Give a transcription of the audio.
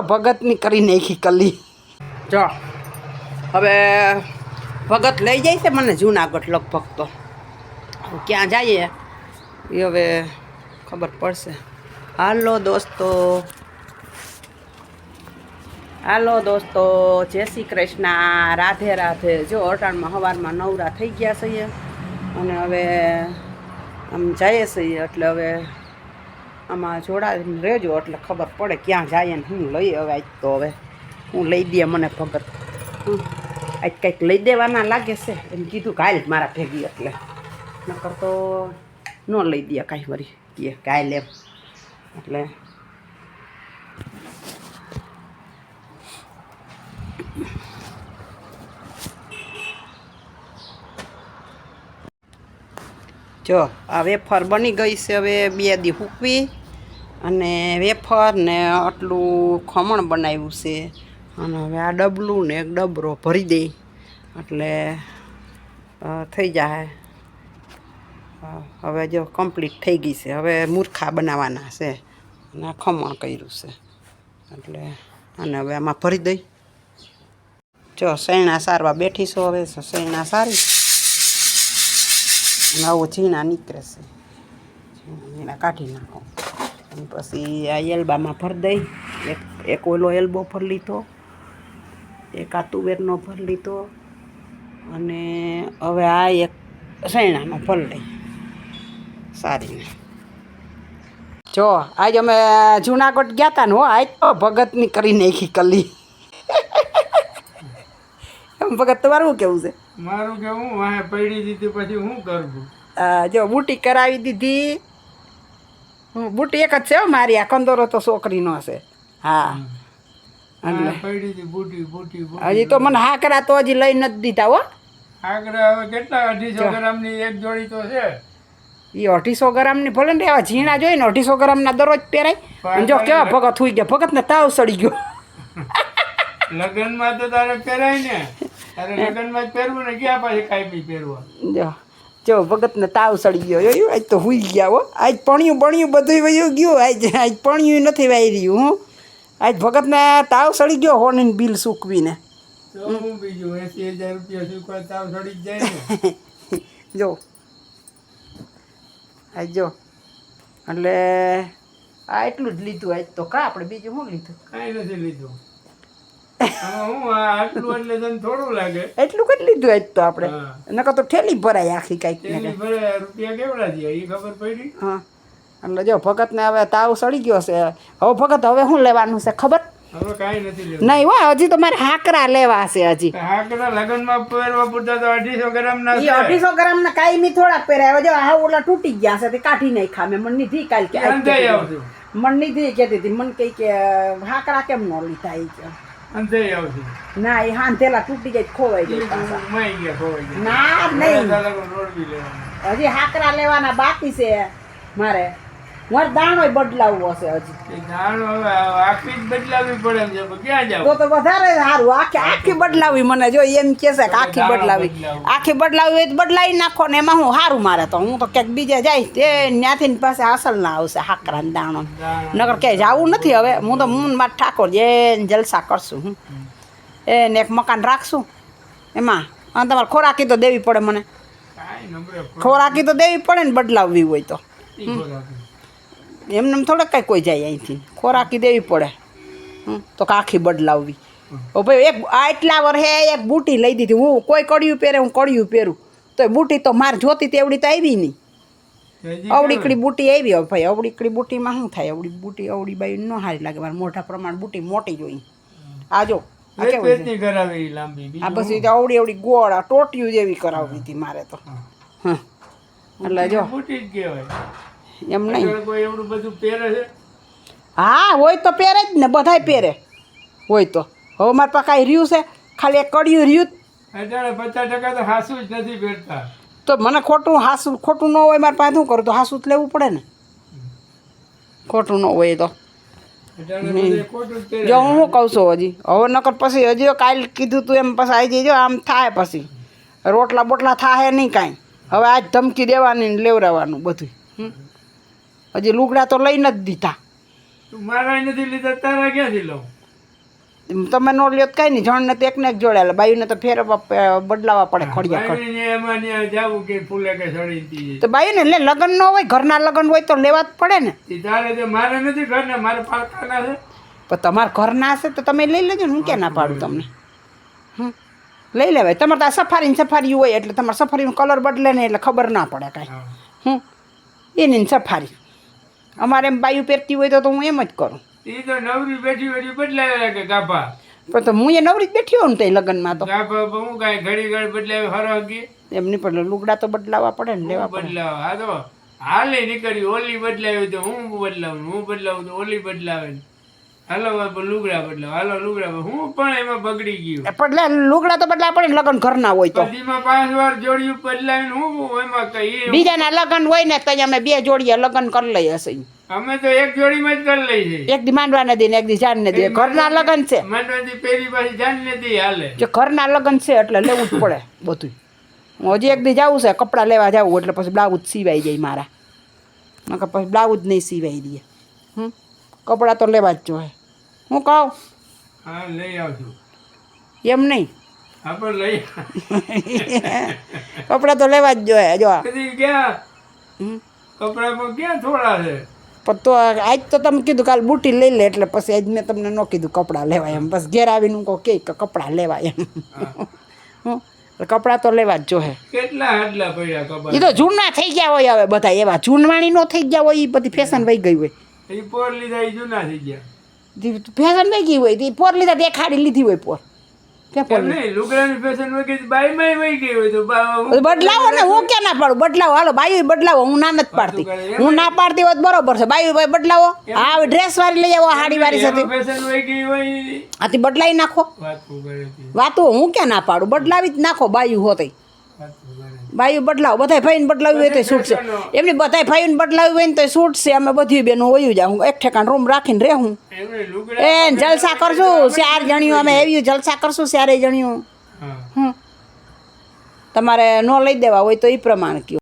ભગતની કરી નાખી કલી. જો, હવે ભગત લઈ જાય છે મને જૂનાગઢ લગભગ તો. ક્યાં જઈએ? એ હવે ખબર પડશે. હાલો દોસ્તો. હાલો દોસ્તો, જય શ્રી કૃષ્ણ. રાધે રાધે. જો, અટાણમાં સવારમાં નવરા થઈ ગયા છીએ. અને હવે આમ જઈએ છીએ, એટલે હવે આમાં જોડાઈને રહેજો એટલે ખબર પડે ક્યાં જાય ને હું લઈ હવે આજ તો હવે હું લઈ દે મને ભગત. આજ કંઈક લઈ દેવાના લાગે છે. એમ કીધું કાલ મારા ભેગી એટલે. નકર તો ન લઈ દે કાંઈ વરી કે કાલ એમ. એટલે જો, આ વેફર બની ગઈ છે હવે બે દી હૂકવી. અને વેફર ને આટલું ખમણ બનાવ્યું છે. અને હવે આ ડબલું ને એક ડબરો ભરી દઈ. એટલે થઈ જાય હવે જો કમ્પ્લીટ થઈ ગઈ છે. હવે મૂર્ખા બનાવવાના છે. અને આ ખમણ કર્યું છે. એટલે, અને હવે આમાં ભરી દઈ. જો સૈણા સારવા બેઠી છો હવે સૈણા સારી. અને ઝીણા નીકળે છે. ઝીણા કાઢી નાખો. પછી આ એલબામાં ભરી દઈ. એક એક ઓલો એલ્બો ભરી લીધો. એક આ તુવેરનો ભરી લીધો. અને હવે આ એક સૈણાનો ભરી લઈ. સારીને. જો આજ અમે જુનાગઢ ગયા હતા ને હો આજ તો ભગતની કરી નાખી કલી. એમ ભગત તમારું કેવું છે? મારું કેવું વાહે પડી દીધી પછી હું કરવું? આ જો બુટી કરાવી દીધી. બુટી એક જ છે મારી આ કંદોરો તો છોકરીનો હશે હા. હજી તો મને હાકરા તો હજી લઈ નથી દીધા હો. હાકરા કેટલા? અઢીસો ગ્રામની એક જોડી તો છે. એ અઢીસો ગ્રામની ભલે ને એવા ઝીણા જોઈએ ને અઢીસો ગ્રામના દરરોજ પહેરાય. જો કેવા ભગત થઈ ગયા ભગતને તાવ સડી ગયો. લગ્નમાં તો તારે પહેરાય ને. તારે લગ્નમાં જ પહેરવું ને ક્યાં પાછી કાંઈ પહેરવા જો. જો ભગતને તાવ સડી ગયો. જોયું આજ તો હુઈ ગયા હો. આજ પણ્યું બણ્યું બધું વયું ગયું. આજ આજ પણ્યું નથી વાઈ રહ્યું હું. આજ ભગતને તાવ સડી ગયો હોને બિલ સૂકવીને. જ. આજ જો. એટલે આ એટલું જ લીધું આજ તો. કા આપણે બીજું શું લીધું? કાંઈ નથી લીધું. એટલે કઈ લીધું આજ તો આપણે. નકર તો ઠેલી ભરાય આખી કંઈક ને હા. એટલે જો ભગતને હવે તાવ સડી ગયો છે. હવે ભગત હવે શું લેવાનું છે ખબર? કાંઈ નહીં હોય હજી તો મારે હાકરા લેવા છે હજી. હાકડા લગ્નમાં પહેરવા પૂરતા તો અઢીસો ગ્રામ ના એ અઢીસો ગ્રામ ના કાયમી થોડાક પહેરાય. જો આ ઓલા તૂટી ગયા છે તે કાઢી નહીં ખામે મન નીધી કાલ કે. મન નીધી કહેતી હતી. મન કહી કે હાકરા કેમ ન લીધા એ કે? આવશું ના એ હાંધેલા તૂટી જાય ખોવાઈ જાય પાછા. ગયા ખોવાઈ ગયા. ના નહીં. હજી હાકરા લેવાના બાકી છે મારે. મારે દાણોય બદલાવવો છે હજી. એ આખી બદલાવી પડે છે ક્યાં જાવ? તો તો વધારે સારું. આખી આખી બદલાવી મને જો એમ કે છે કે આખી બદલાવી. આખી બદલાવી હોય તો બદલાવી નાખો ને એમાં હું સારું મારે તો. હું તો ક્યાંક બીજે જાય તે ત્યાંથી પાસે અસલ ના આવશે હાકરા ને દાણો નગર ક્યાંય જવું નથી હવે. હું તો મૂન માર ઠાકોર જે જલસા કરશું હું. એને એક મકાન રાખશું. એમાં. અને તમારે ખોરાકી તો દેવી પડે મને. ખોરાકી તો દેવી પડે ને બદલાવવી હોય તો. એમને થોડાક કાંઈ કોઈ જાય અહીંથી. ખોરાકી દેવી પડે. તો કાખી બદલાવવી. ઓ ભાઈ એક આટલા હે એક બુટી લઈ દીધી. હું કોઈ કડિયું પહેરે હું કડિયું પહેરું. તો એ બુટી તો મારે જોતી તેવડી તો આવી નહીં અવડીકડી બુટી આવી ભાઈ. અવડીકડી બુટીમાં શું થાય? અવડી બુટી અવડી બાઈ ન સારી લાગે. મારે મોટા પ્રમાણ બુટી મોટી જોઈ. આ જો આ પછી આ બસ અવડી અવડી ગોળ આ ટોટિયું જેવી કરાવવી હતી મારે તો. હા એટલે જો. ફૂટી જ કહેવાય. એમ નહીં. કોઈ એવડું બધું પહેરે છે. હા હોય તો પહેરે જ ને બધાય પહેરે. હોય તો. હવે મારે પાસે રહ્યું છે? ખાલી એક કડિયું રહ્યું અત્યારે પચાસ ટકા તો હાસું જ નથી પહેરતા. તો મને ખોટું હાસું ખોટું ન હોય મારે પાસે શું કરું? તો હાસું જ લેવું પડે ને. ખોટું ન હોય તો. જ હું શું કહું છું હજી? હવે નકર પછી હજી કાલ કીધું તું એમ પછી આવી જજો આમ થાય પછી. રોટલા બોટલા થાય નહીં કાંઈ. હવે આજ ધમકી દેવાની ને લેવડાવવાનું બધું હમ. હજી લુગડા તો લઈને જ દીધા. મારા નથી લીધા તારા ક્યાંથી લઉં? તમે નો લ્યો કાંઈ નહીં જણને તો એકને એક જોડે બાયુને તો ફેરવવા બદલાવા પડે ખડિયા ત્યાં તી. બાયુને એટલે લગ્ન ન હોય ઘરના લગ્ન હોય તો લેવા જ પડે ને. મારે નથી ઘરના મારે પારકાના છે? પણ તમારા ઘરના હશે તો તમે લઈ લેજો ને હું ક્યાં ના પાડું તમને? હમ? લઈ લેવાય. તમારે તો આ સફારી સફારી હોય એટલે તમારે સફારીનો કલર બદલે ને એટલે ખબર ના પડે કાંઈ. હા. હું એની સફારી. અમારે એમ બાયું પહેરતી હોય તો હું એમ જ કરું. એ તો નવરી બેઠી બેઠી બદલાવે લાગે ગાભા. પણ તો હું એ નવરી જ બેઠી હોઉં ને તે લગ્નમાં તો. ગાભા હું કાંઈ ઘડી ઘડી બદલાવે હરગી એમની પણ લુગડા તો બદલાવા પડે ને લેવા બદલાવ? આ તો હાલે નીકળી ઓલી બદલાવી તો હું બદલાવું હું બદલાવું તો ઓલી બદલાવે હાલો લુગડા બદલાવ હાલો લુગડા હું પણ એમાં બગડી ગયું. એટલે લુગડા તો બદલાવા પડે લગ્ન ઘરના હોય તો. બધીમાં પાંચ વાર જોડ્યું બદલાવીને હું એમાં કઈ બીજાના લગ્ન હોય ને તો અમે બે જોડીએ લગ્ન કરી લઈએ હશે અમે તો એક જોડીમાં જ કરી લઈ છે એક દી માંડવા દે ને એક દી જાનને દે. ઘરના લગ્ન છે. માંડવાથી પેલી પાછી જાન નથી હાલે. જો ઘરના લગ્ન છે એટલે લેવું જ પડે બધું હું હજી એક દી જવું છે કપડાં લેવા જવું એટલે પછી બ્લાઉઝ સીવાઈ જાય મારા. નકર પછી બ્લાઉઝ નહીં સીવાઈ દે. હમ? કપડાં તો લેવા જ જોઈએ. હું કહું? હા લઈ આવજો. એમ નહીં? આપણે લઈ કપડાં તો લેવા જ જોઈએ જો. કપડામાં ક્યાં થોડા છે? પણ તો આજ તો તમે કીધું કાલ બુટી લઈ લે એટલે પછી આજ મેં તમને ન કીધું કપડાં લેવાય એમ. બસ ઘેર આવીને કહો કે કપડાં લેવાય એમ. હા. કપડાં તો લેવા જ જોહે કેટલા હાડલા પડ્યા એ તો જૂના થઈ ગયા હોય હવે બધા એવા. જૂનવાણી નો થઈ ગયા હોય એ બધી ફેશન વહી ગઈ હોય. એ પોર લીધા એ જૂના થઈ ગયા. ફેશન નહીં ગઈ હોય તે પોર લીધા દેખાડી લીધી હોય પોર? બદલાવો ને હું ક્યાં ના પાડું? બદલાવો હાલો બાયું બદલાવો હું ના નથી પાડતી. હું ના પાડતી હોત બરોબર છે. બાયું ભાઈ બદલાવો. હા ડ્રેસ વાળી લઈ આવો હાડી વાળી સાથે આથી બદલાવી નાખો. વાતું હું ક્યાં ના પાડું? બદલાવી જ નાખો બાયું હોત. બાયું બદલાવ બધા ભાઈને બદલાવ્યું હોય તો છૂટશે. એમની બધા ભાઈને બદલાવ્યું હોય ને તો છૂટશે. અમે બધી બેનો વયું જાઉં. હું એક ઠેકાણ રૂમ રાખીને રહેવું એ જલસા કરશું. ચાર જણિયું અમે એવી જલસા કરશું ચારે જણિયું હમ. તમારે ન લઈ દેવા હોય તો એ પ્રમાણે કયો.